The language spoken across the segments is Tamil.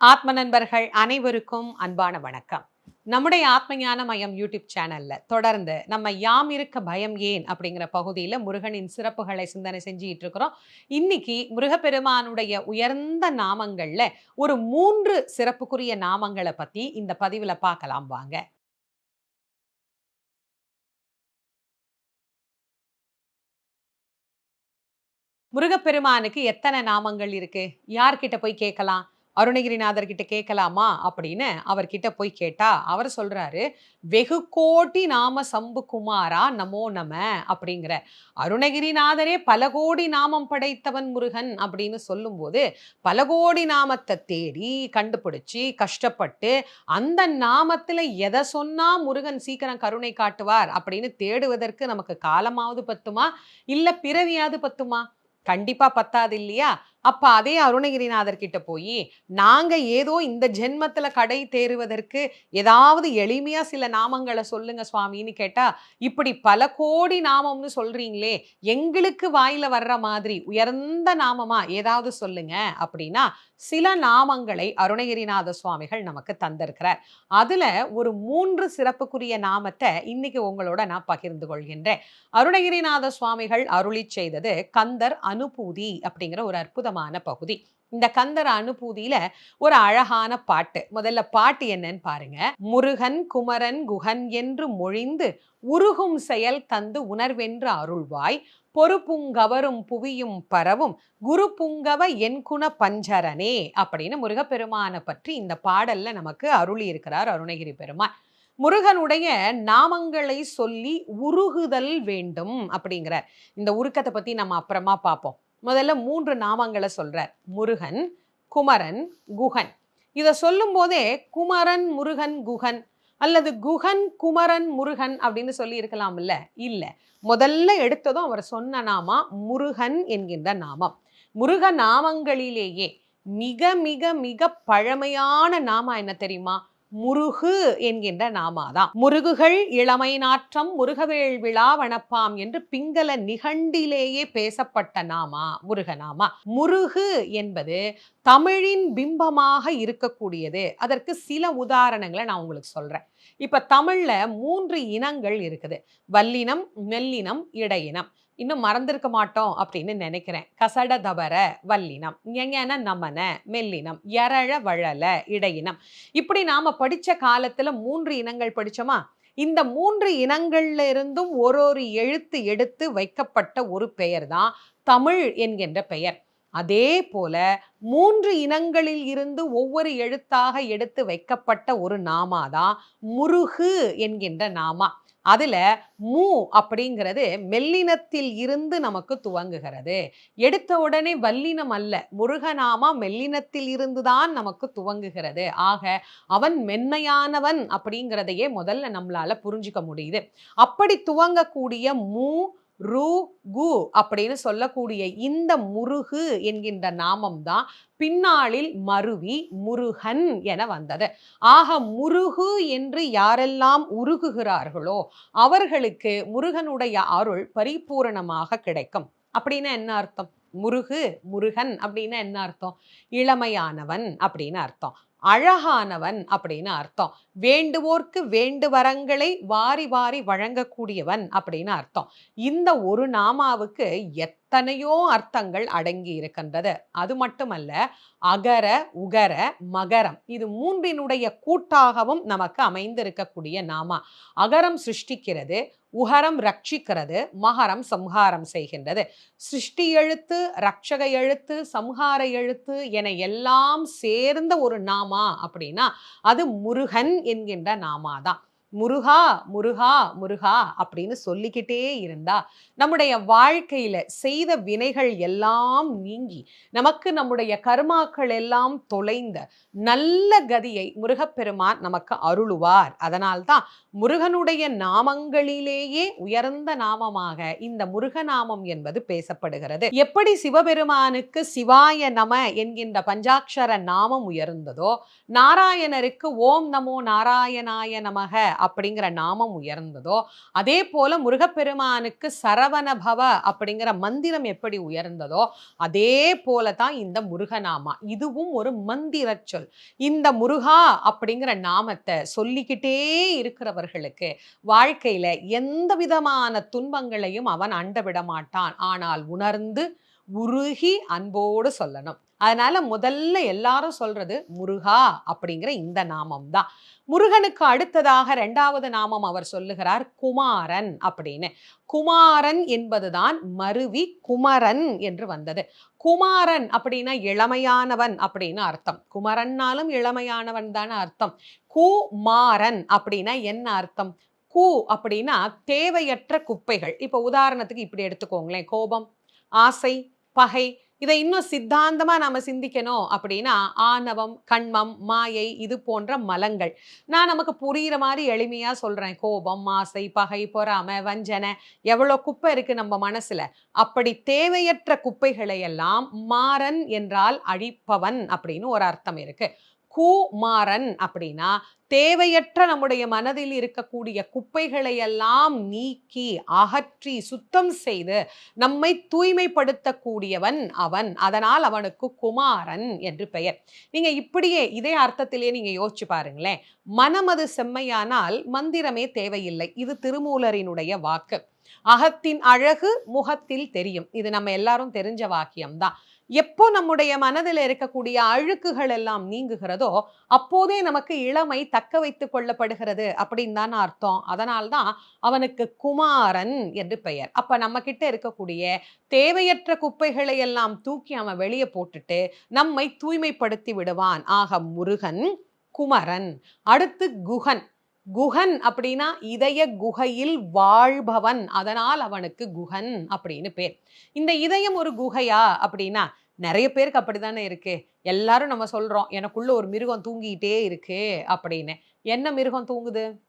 ஆத்ம நண்பர்கள் அனைவருக்கும் அன்பான வணக்கம். நம்முடைய ஆத்ம ஞான மயம் யூடியூப் சேனல்ல தொடர்ந்து நம்ம யாம் இருக்க பயம் ஏன் அப்படிங்கிற பகுதியில் முருகனின் சிறப்புகளை சிந்தனை செஞ்சுட்டு இருக்கிறோம். இன்னைக்கு முருகப்பெருமானுடைய உயர்ந்த நாமங்கள்ல ஒரு மூன்று சிறப்புக்குரிய நாமங்களை பத்தி இந்த பதிவுல பார்க்கலாம் வாங்க. முருகப்பெருமானுக்கு எத்தனை நாமங்கள் இருக்கு? யார்கிட்ட போய் கேட்கலாம்? அருணகிரிநாதர் கிட்ட கேட்கலாமா அப்படின்னு அவர்கிட்ட போய் கேட்டா அவர் சொல்றாரு வெகு கோட்டி நாம சம்பு குமாரா நமோ நம அப்படிங்கிற. அருணகிரிநாதரே பல கோடி நாமம் படைத்தவன் முருகன் அப்படின்னு சொல்லும்போது பல கோடி நாமத்தை தேடி கண்டுபிடிச்சு கஷ்டப்பட்டு அந்த நாமத்துல எதை சொன்னா முருகன் சீக்கிரம் கருணை காட்டுவார் அப்படின்னு தேடுவதற்கு நமக்கு காலமாவது பத்துமா? இல்ல பிறவியாவது பத்துமா? கண்டிப்பா பத்தாது இல்லையா? அப்ப அதே அருணகிரிநாதர் கிட்ட போய் நாங்க ஏதோ இந்த ஜென்மத்துல கடை தேறுவதற்கு ஏதாவது எளிமையா சில நாமங்களை சொல்லுங்க சுவாமின்னு கேட்டா இப்படி பல கோடி நாமம்னு சொல்றீங்களே எங்களுக்கு வாயில வர்ற மாதிரி உயர்ந்த நாமமா ஏதாவது சொல்லுங்க அப்படின்னா சில நாமங்களை அருணகிரிநாத சுவாமிகள் நமக்கு தந்திருக்கிறார். அதுல ஒரு மூன்று சிறப்புக்குரிய நாமத்தை இன்னைக்கு உங்களோட நான் பகிர்ந்து கொள்கின்றேன். அருணகிரிநாத சுவாமிகள் அருளி செய்தது கந்தர் அனுபூதி அப்படிங்கிற ஒரு அற்புதமான பகுதி. இந்த கந்தர அனுபூதியில ஒரு அழகான பாட்டு. முதல்ல பாட்டு என்னன்னு பாருங்க. முருகன் குமரன் குகன் என்று மொழிந்து உருகும் செயல் தந்து உணர்வென்று அருள்வாய். பொறுப்புங்கவரும் புவியும் பரவும். குரு புங்கவ என்குண பஞ்சரனே அப்படின்னு முருகப்பெருமானை பற்றி இந்த பாடல்ல நமக்கு அருளி இருக்கிறார் அருணகிரி பெருமான் முருகனுடைய நாமங்களை சொல்லி உருகுதல் வேண்டும் அப்படிங்கிறார். இந்த உருக்கத்தை பத்தி நம்ம அப்புறமா பார்ப்போம். முதல்ல மூன்று நாமங்களை சொல்கிறார் முருகன் குமரன் குகன். இதை சொல்லும் போதே குமரன் முருகன் குகன் அல்லது குகன் குமரன் முருகன் அப்படின்னு சொல்லி இருக்கலாம்ல? இல்லை. முதல்ல எடுத்ததும் அவர் சொன்ன நாமா முருகன் என்கின்ற நாமம். முருக நாமங்களிலேயே மிக மிக மிக பழமையான நாமா என்ன தெரியுமா? முருகு என்கின்ற நாமாதான். முருகுகள் இளமை நாற்றம் முருகவேள் விழா வனப்பாம் என்று பிங்கல நிகண்டிலேயே பேசப்பட்ட நாமா முருகநாமா முருகு என்பது தமிழின் பிம்பமாக இருக்கக்கூடியது. அதற்கு சில உதாரணங்களை நான் உங்களுக்கு சொல்றேன். இப்ப தமிழ்ல மூன்று இனங்கள் இருக்குது. வல்லினம் மெல்லினம் இடையினம். இன்னும் மறந்திருக்க மாட்டோம் அப்படின்னு நினைக்கிறேன். கசட தபர வல்லினம் எங்கன நமன மெல்லினம் எரழ வழல இடையினம். இப்படி நாம படிச்ச காலத்துல மூன்று இனங்கள் படிச்சோமா? இந்த மூன்று இனங்கள்ல இருந்தும் ஒரு ஒரு எழுத்து எடுத்து வைக்கப்பட்ட ஒரு பெயர் தான் தமிழ் என்கின்ற பெயர். அதே போல மூன்று இனங்களில் இருந்து ஒவ்வொரு எழுத்தாக எடுத்து வைக்கப்பட்ட ஒரு நாமாதான் முருகு என்கின்ற நாமா. அதில் மூ அப்படிங்கிறது மெல்லினத்தில் இருந்து நமக்கு துவங்குகிறது. எடுத்த உடனே வல்லினம் அல்ல முருகநாமா மெல்லினத்தில் இருந்து தான் நமக்கு துவங்குகிறது. ஆக அவன் மென்மையானவன் அப்படிங்கிறதையே முதல்ல நம்மளால புரிஞ்சுக்க முடியுது. அப்படி துவங்கக்கூடிய மூ ரு கு அப்படின்னு சொல்லக்கூடிய இந்த முருகு என்கின்ற நாமம் தான் பின்னாளில் மருவி முருகன் என வந்தது. ஆக முருகு என்று யாரெல்லாம் உருகுகிறார்களோ அவர்களுக்கு முருகனுடைய அருள் பரிபூரணமாக கிடைக்கும். அப்படின்னு என்ன அர்த்தம்? முருகு முருகன் அப்படின்னு என்ன அர்த்தம்? இளமையானவன் அப்படின்னு அர்த்தம். அழகானவன் அப்படின்னு அர்த்தம். வேண்டுவோர்க்கு வேண்டு வரங்களை வாரி வாரி வழங்கக்கூடியவன் அப்படின்னு அர்த்தம். இந்த ஒரு நாமாவுக்கு எத்தனையோ அர்த்தங்கள் அடங்கி இருக்கின்றது. அது மட்டுமல்ல அகர உகர மகரம் இது மூன்றினுடைய கூட்டாகவும் நமக்கு அமைந்திருக்கக்கூடிய நாமா. அகரம் சிருஷ்டிக்கிறது உகரம் ரட்சிக்கிறது மகரம் சம்ஹாரம் செய்கின்றது. சிருஷ்டி எழுத்து ரட்சக எழுத்து சம்ஹார எழுத்து என எல்லாம் சேர்ந்த ஒரு நாமா அப்படின்னா அது முருகன் என்கின்ற நாமா தான் முருகா முருகா முருகா அப்படின்னு சொல்லிக்கிட்டே இருந்தா நம்முடைய வாழ்க்கையில செய்த வினைகள் எல்லாம் நீங்கி நமக்கு நம்முடைய கர்மாக்கள் எல்லாம் தொலைந்த நல்ல கதியை முருகப்பெருமான் நமக்கு அருளுவார். அதனால்தான் முருகனுடைய நாமங்களிலேயே உயர்ந்த நாமமாக இந்த முருகநாமம் என்பது பேசப்படுகிறது. எப்படி சிவபெருமானுக்கு சிவாய நம என்கின்ற பஞ்சாட்சர நாமம் உயர்ந்ததோ நாராயணருக்கு ஓம் நமோ நாராயணாய நமக அப்படிங்கிற நாமம் உயர்ந்ததோ அதே போல முருகப்பெருமானுக்கு சரவணபவ அப்படிங்கிற மந்திரம் எப்படி உயர்ந்ததோ அதே போல தான் இந்த முருகநாமா. இதுவும் ஒரு மந்திர சொல். இந்த முருகா அப்படிங்கிற நாமத்தை சொல்லிக்கிட்டே அவர்களுக்கு வாழ்க்கையில எந்த விதமான துன்பங்களையும் அவன் அண்டவிட மாட்டான். ஆனால் உணர்ந்து உருகி அன்போடு சொல்லணும். அதனால முதல்ல எல்லாரும் சொல்றது முருகா அப்படிங்கிற இந்த நாமம் தான் முருகனுக்கு அடுத்ததாக ரெண்டாவது நாமம் அவர் சொல்லுகிறார் குமாரன் அப்படின்னு. குமாரன் என்பதுதான் மருவி குமரன் என்று வந்தது. குமாரன் அப்படின்னா இளமையானவன் அப்படின்னு அர்த்தம். குமரன்னாலும் இளமையானவன் தானே அர்த்தம். குமாரன் அப்படின்னா என்ன அர்த்தம்? கு அப்படின்னா தேவையற்ற குப்பைகள். இப்போ உதாரணத்துக்கு இப்படி எடுத்துக்கோங்களேன். கோபம் ஆசை பகை இதை இன்னும் சித்தாந்தமாக நாம் சிந்திக்கணும் அப்படின்னா ஆணவம் கண்மம் மாயை இது போன்ற மலங்கள். நான் நமக்கு புரிகிற மாதிரி எளிமையா சொல்றேன். கோபம் ஆசை பகை பொறாமை வஞ்சனை எவ்வளோ குப்பை இருக்கு நம்ம மனசுல. அப்படி தேவையற்ற குப்பைகளை எல்லாம் மாறன் என்றால் அழிப்பவன் அப்படின்னு ஒரு அர்த்தம் இருக்கு. கூமாறன் அப்படின்னா தேவையற்ற நம்முடைய மனதில் இருக்கக்கூடிய குப்பைகளை எல்லாம் நீக்கி அகற்றி சுத்தம் செய்து நம்மை தூய்மைப்படுத்தக்கூடியவன் அவன். அதனால் அவனுக்கு குமாரன் என்று பெயர். நீங்க இப்படியே இதே அர்த்தத்திலே நீங்க யோசிச்சு பாருங்களேன். மனமது செம்மையானால் மந்திரமே தேவையில்லை. இது திருமூலரினுடைய வாக்கு. அகத்தின் அழகு முகத்தில் தெரியும். இது நம்ம எல்லாரும் தெரிஞ்ச வாக்கியம்தான். எப்போ நம்முடைய மனதில் இருக்கக்கூடிய அழுக்குகள் எல்லாம் நீங்குகிறதோ அப்போதே நமக்கு இளமை தக்க வைத்துக் கொள்ளப்படுகிறது அப்படின்னு தான் அர்த்தம். அதனால்தான் அவனுக்கு குமாரன் என்று பெயர். அப்ப நம்ம கிட்ட இருக்கக்கூடிய தேவையற்ற குப்பைகளை எல்லாம் தூக்கி அவன் வெளியே போட்டுட்டு நம்மை தூய்மைப்படுத்தி விடுவான். ஆக முருகன் குமரன் அடுத்து குகன். குகன் அப்படின்னா இதய குகையில் வாழ்பவன். அதனால் அவனுக்கு குகன் அப்படின்னு பேர். இந்த இதயம் ஒரு குகையா அப்படின்னா நிறைய பேருக்கு அப்படித்தானே இருக்கு. எல்லாரும் நம்ம சொல்றோம் எனக்குள்ள ஒரு மிருகம் தூங்கிட்டே இருக்கு அப்படின்னு. என்ன மிருகம் தூங்குது?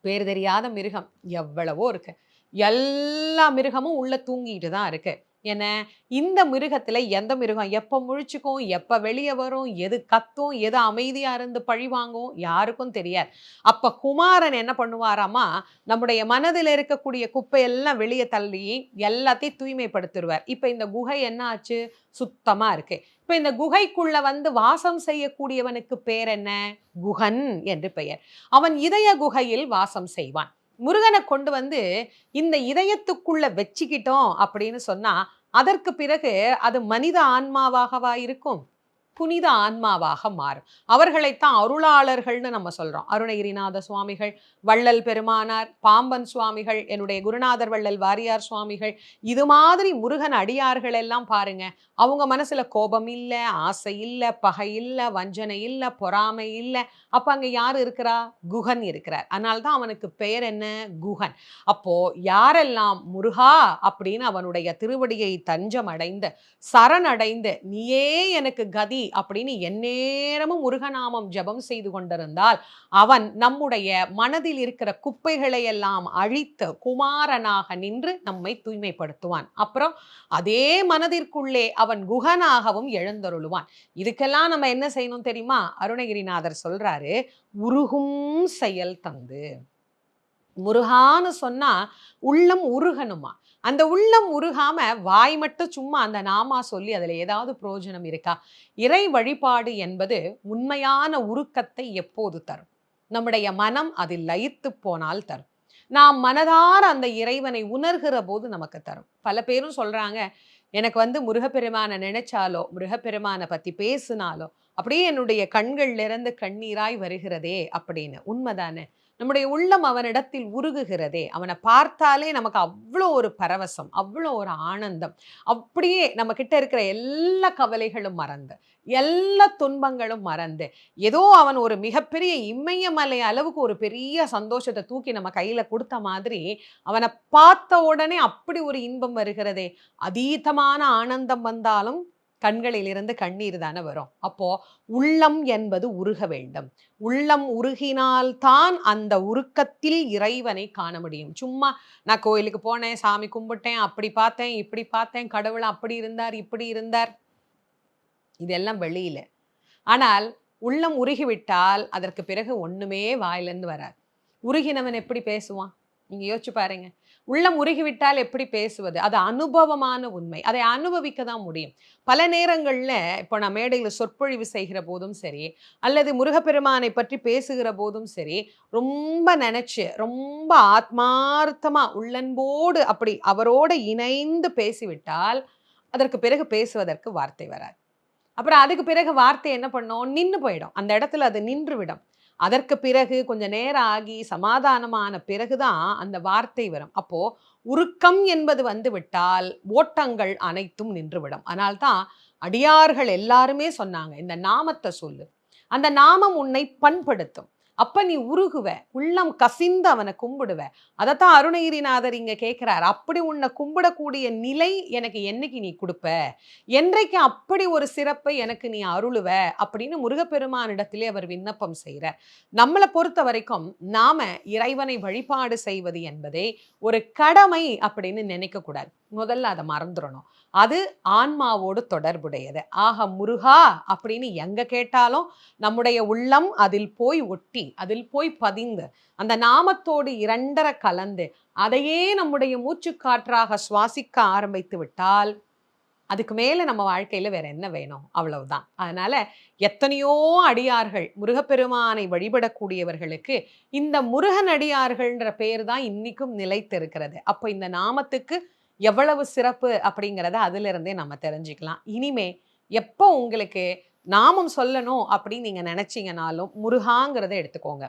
பேர் தெரியாத மிருகம் எவ்வளவோ இருக்கு. எல்லா மிருகமும் உள்ள தூங்கிட்டு தான் இருக்கு. என இந்த மிருகத்தில் எந்த மிருகம்? எப்போ முழிச்சுக்கும்? எப்போ வெளியே வரும்? எது கத்தும்? எது அமைதியாக இருந்து பழி வாங்கும்? யாருக்கும் தெரியாது. அப்போ குமாரன் என்ன பண்ணுவாராமா? நம்முடைய மனதில் இருக்கக்கூடிய குப்பையெல்லாம் வெளியே தள்ளி எல்லாத்தையும் தூய்மைப்படுத்திடுவார் இப்போ இந்த குகை என்ன ஆச்சு? சுத்தமாக இருக்கு. இப்போ இந்த குகைக்குள்ளே வந்து வாசம் செய்யக்கூடியவனுக்கு பேர் என்ன? குகன் என்று பெயர். அவன் இதய குகையில் வாசம் செய்வான். முருகனை கொண்டு வந்து இந்த இதயத்துக்குள்ள வச்சுக்கிட்டோம் அப்படின்னு சொன்னா அதற்கு பிறகு அது மனித ஆன்மாவாகவா இருக்கும்? புனித ஆன்மாவாக மாறும். அவர்களைத்தான் அருளாளர்கள்னு நம்ம சொல்கிறோம் அருணகிரிநாத சுவாமிகள் வள்ளல் பெருமானார் பாம்பன் சுவாமிகள் என்னுடைய குருநாதர் வள்ளல் வாரியார் சுவாமிகள் இது மாதிரி முருகன் அடியார்கள் எல்லாம் பாருங்க. அவங்க மனசுல கோபம் இல்லை ஆசை இல்லை பகை இல்லை வஞ்சனை இல்லை பொறாமை இல்லை. அப்போ அங்கே யார் இருக்கிறா? குகன் இருக்கிறார். அதனால்தான் அவனுக்கு பெயர் என்ன? குகன். அப்போ யாரெல்லாம் முருகா அப்படின்னு அவனுடைய திருவடியை தஞ்சம் அடைந்து சரணடைந்து நீயே எனக்கு கதி அப்படின்னு எந்நேரமும் முருகநாமம் ஜபம் செய்து கொண்டிருந்தால் அவன் நம்முடைய மனதில் இருக்கிற குப்பைகளை எல்லாம் அழித்து குமாரனாக நின்று நம்மை தூய்மைப்படுத்துவான். அப்புறம் அதே மனதிற்குள்ளே அவன் குகனாகவும் எழுந்தருளுவான். இதுக்கெல்லாம் நம்ம என்ன செய்யணும் தெரியுமா? அருணகிரிநாதர் சொல்றாரு உருகும் செயல் தந்து. முருகான்னு சொன்னால் உள்ளம் உருகணுமா? அந்த உள்ளம் உருகாம வாய் மட்டும் சும்மா அந்த நாமா சொல்லி அதில் ஏதாவது பிரயோஜனம் இருக்கா? இறை வழிபாடு என்பது உண்மையான உருக்கத்தை எப்போது தரும்? நம்முடைய மனம் அதில் லயித்து போனால் தரும். நாம் மனதார அந்த இறைவனை உணர்கிற போது நமக்கு தரும். பல பேரும் சொல்றாங்க எனக்கு வந்து முருகப்பெருமானை நினைச்சாலோ முருகப்பெருமானை பத்தி பேசினாலோ அப்படியே என்னுடைய கண்கள்ல இருந்து கண்ணீராய் வருகிறதே அப்படின்னு. உண்மைதானே? நம்முடைய உள்ளம் அவனிடத்தில் உருகுகிறதே. அவனை பார்த்தாலே நமக்கு அவ்வளோ ஒரு பரவசம் அவ்வளோ ஒரு ஆனந்தம். அப்படியே நம்ம கிட்ட இருக்கிற எல்லா கவலைகளும் மறந்து எல்லா துன்பங்களும் மறந்து ஏதோ அவன் ஒரு மிகப்பெரிய இமயமலை அளவுக்கு ஒரு பெரிய சந்தோஷத்தை தூக்கி நம்ம கையில் கொடுத்த மாதிரி அவனை பார்த்த உடனே அப்படி ஒரு இன்பம் வருகிறதே. அதீதமான ஆனந்தம் வந்தாலும் கண்களில் இருந்து கண்ணீர் தானே வரும். அப்போ உள்ளம் என்பது உருக வேண்டும். உள்ளம் உருகினால்தான் அந்த உருக்கத்தில் இறைவனை காண முடியும். சும்மா நான் கோயிலுக்கு போனேன் சாமி கும்பிட்டேன் அப்படி பார்த்தேன் இப்படி பார்த்தேன் கடவுள் அப்படி இருந்தார் இப்படி இருந்தார். இதெல்லாம் வெளியில. ஆனால் உள்ளம் உருகிவிட்டால் அதற்கு பிறகு ஒண்ணுமே வாயிலிருந்து வராது. உருகினவன் எப்படி பேசுவான்? நீங்க யோசிச்சு பாருங்க. உள்ளம் உருகிவிட்டால் எப்படி பேசுவது? அது அனுபவமான உண்மை. அதை அனுபவிக்க தான் முடியும். பல நேரங்களில் இப்போ நான் மேடையில் சொற்பொழிவு செய்கிற போதும் சரி அல்லது முருகப்பெருமானை பற்றி பேசுகிற போதும் சரி ரொம்ப நினச்சி ரொம்ப ஆத்மார்த்தமாக உள்ளன்போடு அப்படி அவரோடு இணைந்து பேசிவிட்டால் அதற்கு பிறகு பேசுவதற்கு வார்த்தை வராது. அப்புறம் அதுக்கு பிறகு வார்த்தை என்ன பண்ணோம்? நின்று போயிடும். அந்த இடத்துல அது நின்று விடும். அதற்கு பிறகு கொஞ்சம் நேரம் ஆகி சமாதானமான பிறகுதான் அந்த வார்த்தை வரும். அப்போ உருக்கம் என்பது வந்து விட்டால் ஓட்டங்கள் அனைத்தும் நின்றுவிடும். அதனால்தான் அடியார்கள் எல்லாருமே சொன்னாங்க இந்த நாமத்தை சொல்லு. அந்த நாமம் உன்னை பண்படுத்தும். அப்ப நீ உருகுவ உள்ளம் கசிந்து அவனை கும்பிடுவ. அதைத்தான் அருணகிரிநாதர் இங்க கேட்கிறார் அப்படி உன்னை கும்பிடக்கூடிய நிலை எனக்கு என்னைக்கு நீ கொடுப்ப? என்றைக்கு அப்படி ஒரு சிறப்பை எனக்கு நீ அருளுவ? அப்படின்னு முருகப்பெருமானிடத்திலே அவர் விண்ணப்பம் செய்கிறார் நம்மளை பொறுத்த வரைக்கும் நாம இறைவனை வழிபாடு செய்வது என்பதே ஒரு கடமை அப்படின்னு நினைக்கக்கூடாது முதல்ல அதை மறந்துடணும். அது ஆன்மாவோடு தொடர்புடையது. ஆக முருகா அப்படின்னு எங்க கேட்டாலும் நம்முடைய உள்ளம் அதில் போய் ஒட்டி அதில் போய் பதிந்து அந்த நாமத்தோடு இரண்டரை கலந்து அதையே நம்முடைய மூச்சு காற்றாக சுவாசிக்க ஆரம்பித்து விட்டால் அதுக்கு மேலே நம்ம வாழ்க்கையில் வேற என்ன வேணும்? அவ்வளவுதான். அதனால எத்தனையோ அடியார்கள் முருகப்பெருமானை வழிபடக்கூடியவர்களுக்கு இந்த முருகன் அடியார்கள்ன்ற பெயர் தான் இன்னைக்கும் நிலைத்திருக்கிறது. அப்போ இந்த நாமத்துக்கு எவ்வளவு சிறப்பு அப்படிங்கிறத அதிலிருந்தே நம்ம தெரிஞ்சுக்கலாம். இனிமே எப்போ உங்களுக்கு நாமம் சொல்லணும் அப்படின்னு நீங்கள் நினச்சிங்கனாலும் முருகாங்கிறத எடுத்துக்கோங்க.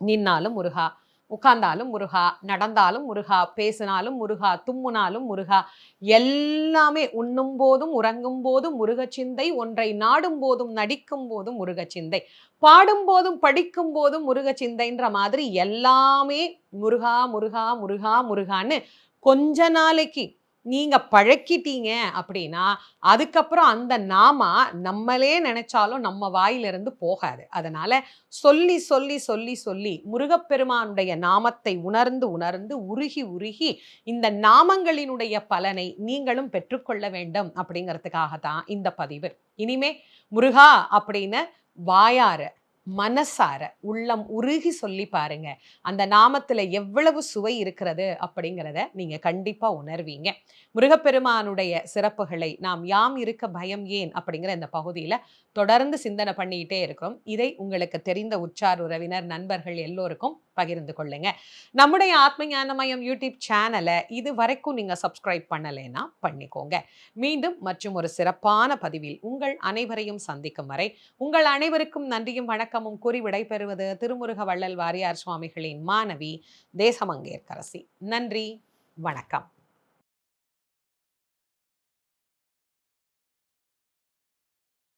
நின்னாலும் முருகா உட்கார்ந்தாலும் முருகா நடந்தாலும் முருகா பேசினாலும் முருகா தும்முனாலும் முருகா எல்லாமே உண்ணும் போதும் உறங்கும் போதும் முருகச்சிந்தை ஒன்றை நாடும் போதும் நடிக்கும் போதும் முருகச்சிந்தை பாடும் போதும் படிக்கும் போதும் முருகச்சிந்தைன்ற மாதிரி எல்லாமே முருகா முருகா முருகா முருகான்னு கொஞ்ச நாளைக்கு நீங்கள் பழக்கிட்டீங்க அப்படின்னா அதுக்கப்புறம் அந்த நாமா நம்மளே நினைச்சாலும் நம்ம வாயிலிருந்து போகாது. அதனால சொல்லி சொல்லி சொல்லி சொல்லி முருகப்பெருமானுடைய நாமத்தை உணர்ந்து உணர்ந்து உருகி உருகி இந்த நாமங்களினுடைய பலனை நீங்களும் பெற்றுக்கொள்ள வேண்டும் அப்படிங்கிறதுக்காக தான் இந்த பதிவு. இனிமே முருகா அப்படின்னு வாயார மனசார உள்ளம் உருகி சொல்லி பாருங்க. அந்த நாமத்துல எவ்வளவு சுவை இருக்கிறது அப்படிங்கிறத நீங்க கண்டிப்பா உணர்வீங்க. முருகப்பெருமானுடைய சிறப்புகளை நாம் யாம் இருக்க பயம் ஏன் அப்படிங்கிற இந்த பகுதியில தொடர்ந்து சிந்தனை பண்ணிக்கிட்டே இருக்கும். இதை உங்களுக்கு தெரிந்த உற்றார் உறவினர் நண்பர்கள் எல்லோருக்கும் பகிர்ந்து கொள்ளுங்க. நம்முடைய ஆத்ம ஞானமயம் யூடியூப் சேனலை இது வரைக்கும் நீங்க சப்ஸ்கிரைப் பண்ணலைன்னா பண்ணிக்கோங்க. மீண்டும் மற்றும் ஒரு சிறப்பான பதிவில் உங்கள் அனைவரையும் சந்திக்கும் வரை உங்கள் அனைவருக்கும் நன்றியும் வணக்கமும் கூறி விடைபெறுவது திருமுருக வள்ளல் வாரியார் சுவாமிகளின் மாணவி தேசமங்கேற்கரசி. நன்றி. வணக்கம்.